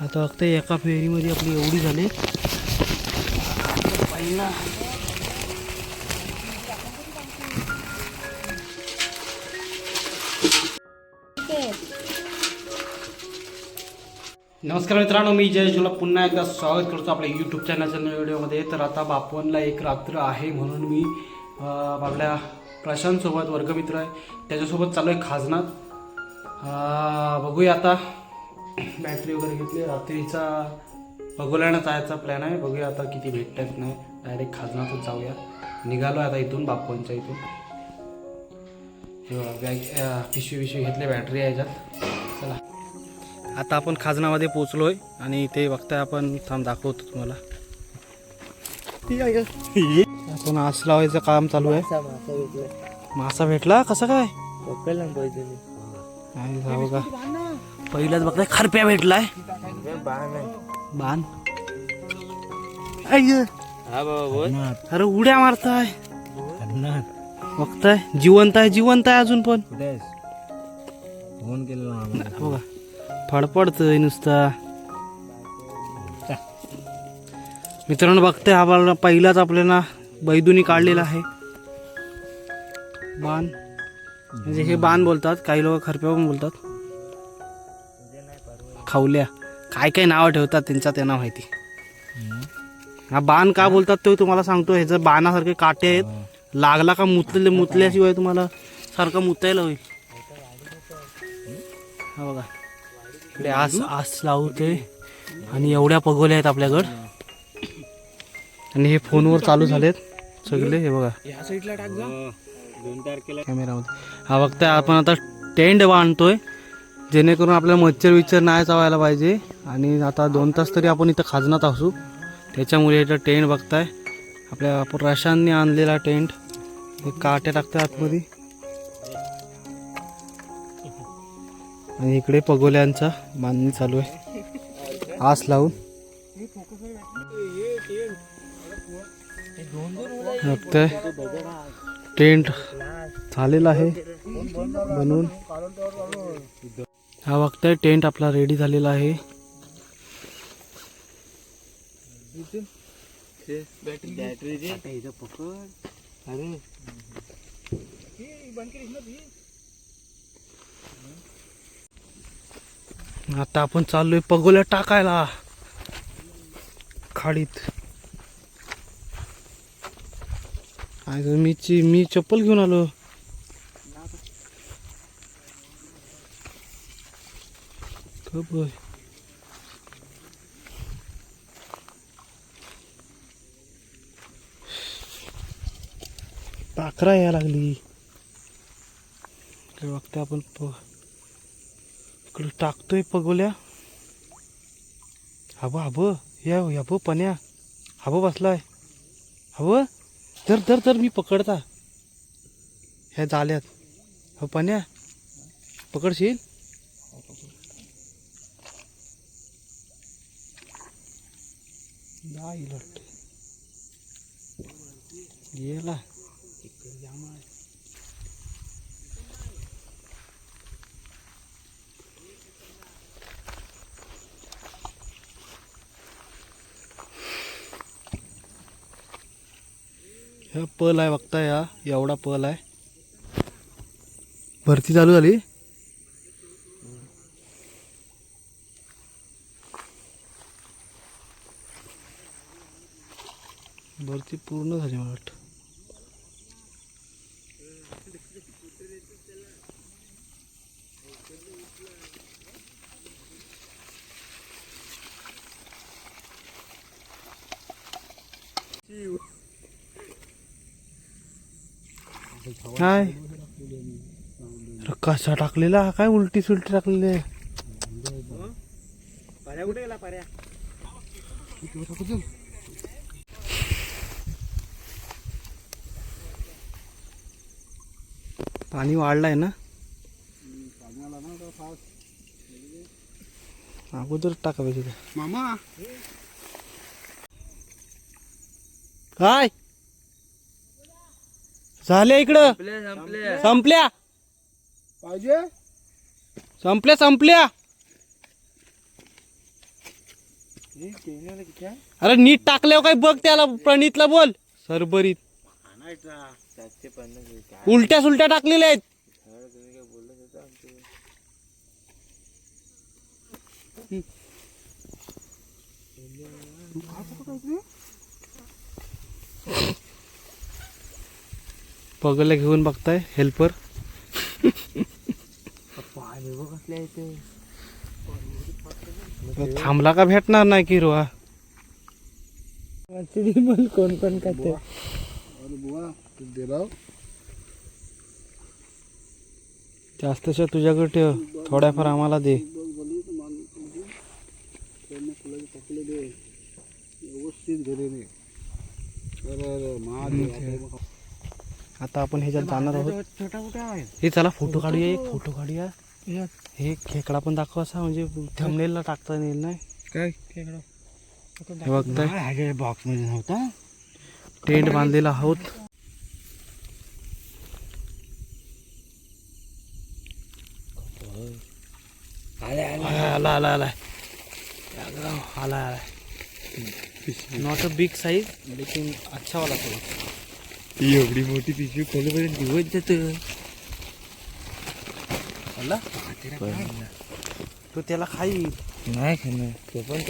आता फक्त एका फेरीमध्ये आपली एवढी झाली. पहिला. नमस्कार मित्रांनो मी जय तुला पुन्हा एकदा स्वागत करतो आपल्या यूट्यूब चॅनलच्या व्हिडिओमध्ये. तर आता बापवनला एक रात्र आहे म्हणून मी आपल्या प्रशांतसोबत वर्गमित्र आहे. त्याच्यासोबत चालू आहे खाजनात. अं, बघूया आता. बॅटरी वगैरे घेतली. रात्रीचा बघोल्यानं जायचा प्लॅन आहे. बघूया आता किती भेटतात नाही. डायरेक्ट खाजनातच जाऊया. निघालो आता इथून बापवनच्या इथून. बॅग पिशवी पिशवी घेतले बॅटरी आहे याच्यात. चला. आता आपण खाजनामध्ये पोचलोय आणि ते बघताय आपण थांब दाखवतो तुम्हाला. आपण आस लावायचं काम चालू आहे. मासा भेटला. कसा काय? नाही जाऊ का पहिलाच बघताय खरप्या भेटलाय. बाण. आई अरे उड्या मारताय. बघताय जिवंत आहे जिवंत आहे अजून पण. फोन केलेला बघा फडफडतोय नुसता. मित्रांनो बघते हा पहिलाच आपल्याला बैदुनी काढलेला आहे. बाण. म्हणजे हे बाण बोलतात काही लोक खरप्या पण बोलतात. खावल्या काय काय नावं ठेवतात त्यांचा त्यांना माहिती. हा बाण का बोलतात ते तुम्हाला सांगतो ह्याचं बाणासारखे काटे आहेत लागला का मुतले मुतल्याशिवाय तुम्हाला सारखं मुतायला होईल. हा बघा. इकडे आस आस लावते आणि एवढ्या पगोल्या आहेत आपल्याकडं. आणि हे फोनवर चालू झालेत सगळे हे बघा. या साईडला टाक कॅमेरामध्ये हा बघताय आपण आता टेंट बांधतोय. जेणेकरून आपल्याला मच्छर विच्छर नाही चावायला पाहिजे. आणि आता दोन तास तरी आपण इथं खाजनात असू. त्याच्यामुळे इथं टेंट बघताय. आपल्या प्रशांतने आणलेला टेंट. हे काट्या टाकतात आतमध्ये. आणि इकडे पगोल्यांचा बांधणी चालू आहे. आस लावून. बघताय. टेंट झालेला आहे. बनवून. हा बघताय टेंट आपला रेडी झालेला आहे. अरे आता आपण चाललोय पगोल्या टाकायला. खाडीत. मी ची मी चप्पल घेऊन आलो. बस. पाखरा यायला लागली इकडे बघते आपण प इकडे टाकतोय पगोल्या हवं हवं या हवं पण्या हवं बसलाय हवं धर धर धर मी पकडता ह्या जाल्यात हो पण्या पकडशील जाईल वाटतं. गेला. हा पल आहे बघता या एवढा पल आहे. भरती चालू झाली? भरती पूर्ण झाली मला वाटतं. काय? कसा टाकलेला? हा काय उलटी सुलटी टाकलेली आहे? पर्या कुठे गेला? पर्या पाणी वाढलाय ना? अगोदर टाका पाहिजे ते. मामा. काय? झाले इकडं? संपले संपल्या? पाहिजे? संपल्या संपल्या. अरे नीट टाकल्यावर काय बघ त्याला प्रणितला बोल. सरबरीत. सातशे पन्नास उलट्या सुलट्या टाकलेल्या आहेत. तुम्ही काय पगल्या घेऊन बघताय हेल्पर पाणी थांबला का भेटणार नाही की रोहा कोण कोण खाते जास्तशा तुझ्याकडे ठेव थोड्याफार आम्हाला दे. आता आपण ह्याच्यात जाणार आहोत. छोटा कुठे आहे? हे चला फोटो काढूया एक फोटो काढूया. हे खेकडा पण दाखव असा म्हणजे थंबनेलला टाकता येईल नाही. काय? हे बघताय. बॉक्समध्ये नव्हता? टेंट बांधलेला आहोत. आले आले आला. आला आला. नॉट अ बिग साईज लेकिन अच्छा वाला थोडा. एवढी मोठी पिशवी खोलीपर्यंत दिवस जात? तो त्याला खाई. नाही खाणार ते पण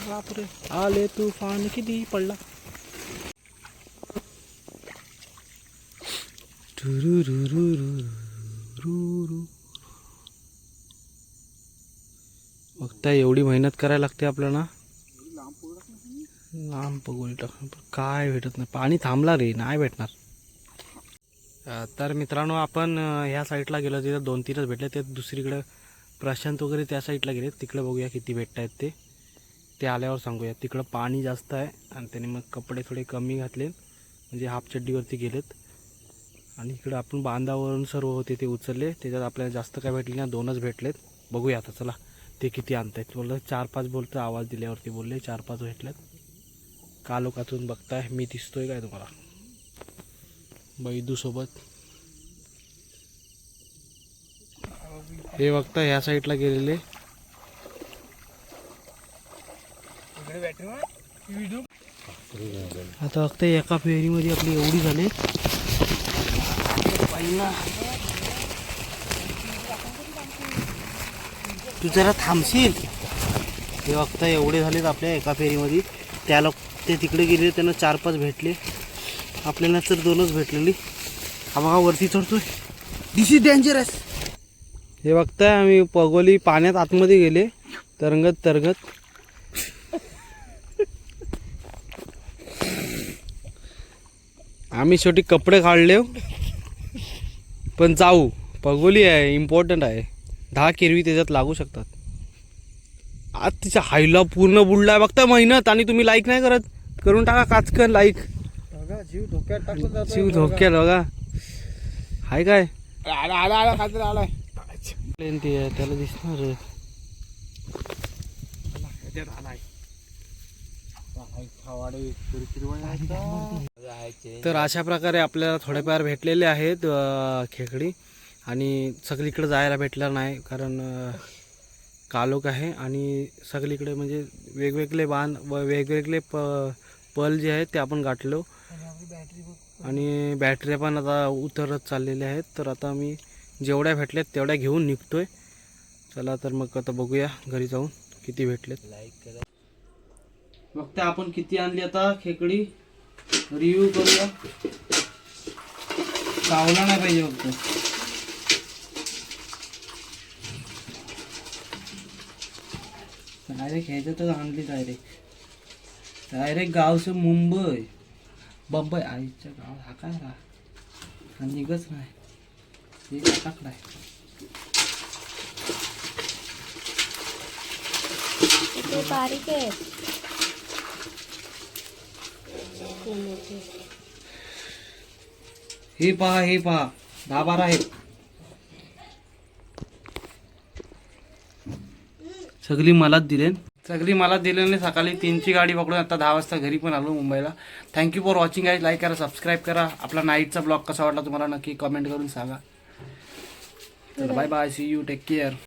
बापरे. आले तुफान किती पडला. बघता एवढी मेहनत करायला लागते आपल्याला लांब पगोली टाक काय भेटत नाही. पाणी थांबला रे नाही भेटणार. तर मित्रांनो आपण ह्या साईडला गेलो तिथं दोन तीनच भेटले. ते दुसरीकडे प्रशांत वगैरे त्या साईडला गेले. तिकडे बघूया किती भेटत आहेत ते. ते आल्यावर सांगूया. तिकडं पाणी जास्त आहे आणि त्याने मग कपडे थोडे कमी घातले. म्हणजे हाफ चड्डीवरती गेलेत. आणि इकडं आपण बांधावरून सर्व होते ते उचलले. त्याच्यात आपल्याला जास्त काय भेटले ना दोनच भेटलेत. बघूया आता चला. ते किती आणतायत. बोललं चार पाच बोलतं आवाज दिल्यावरती बोलले चार पाच भेटलेत. कालोखातून बघताय मी दिसतोय काय तुम्हाला? बैदूसोबत. हे बघता ह्या साईडला गेलेले. आता बघता एका फेरीमध्ये आपली एवढी झाली. पहिला. तू जरा थांबशील. हे बघता एवढे झालेत आपल्या एका फेरीमध्ये. त्या लोक ते तिकडे गेले त्यांना चार पाच भेटले. आपल्याला तर दोनच भेटलेली. हा बघा वरती चढतोय दिस इज डेंजरस हे बघताय आम्ही पगोली पाण्यात आतमध्ये गेले. तरंगत तरंगत. आम्ही शेवटी कपडे काढले पण जाऊ. पगोली आहे इम्पॉर्टंट आहे. दहा किरवी त्याच्यात लागू शकतात. आज तिच्या हायला पूर्ण बुडलाय. बघता मेहनत आणि तुम्ही लाईक नाही करत. करून टाका काचकन लाईक जीव धोक्यात शिव धोक्यात बघा. हाय काय? आला आला आला खात्री आलाय. ते आहे, त्याला दिसणार आलाय. तर अशा प्रकारे आपल्याला थोडेफार भेटलेले आहेत खेकडी. आणि सगळीकडे जायला भेटलं नाही कारण कालोक कालोख आहे. आणि सगळीकडे म्हणजे वेगवेगळे बांध व वेगवेगळे प पल जे आहेत ते आपण गाठलो. आणि बॅटऱ्या पण आता उतरत चाललेल्या आहेत तर आता मी जेवढ्या भेटल्यात तेवढ्या घेऊन निघतोय. चला तर मग आता बघूया घरी जाऊन किती भेटलेत. लाईक करा. बघता आपण किती आणली आता खेकडी. रिव्ह्यू करूया कावला नाही पाहिजे फक्त डायरेक्ट ह्याच्यातच आणली डायरेक्ट डायरेक्ट गावचं मुंबई बंबई आईच्या गाव हा काय राहा निघच नाही टाकलाय बारीक आहे हे पहा हे पहा. दहा बारा आहेत. सगळी मलाच दिले. सगळी मला दिलेली सकाळी तीनची गाडी पकडून आता दहा वाजता घरी पण आलो मुंबईला. थँक्यू फॉर वॉचिंग आहे लाईक करा सबस्क्राईब करा. आपला नाईटचा ब्लॉग कसा वाटला तुम्हाला नक्की कमेंट करून सांगा. Bye bye see you take care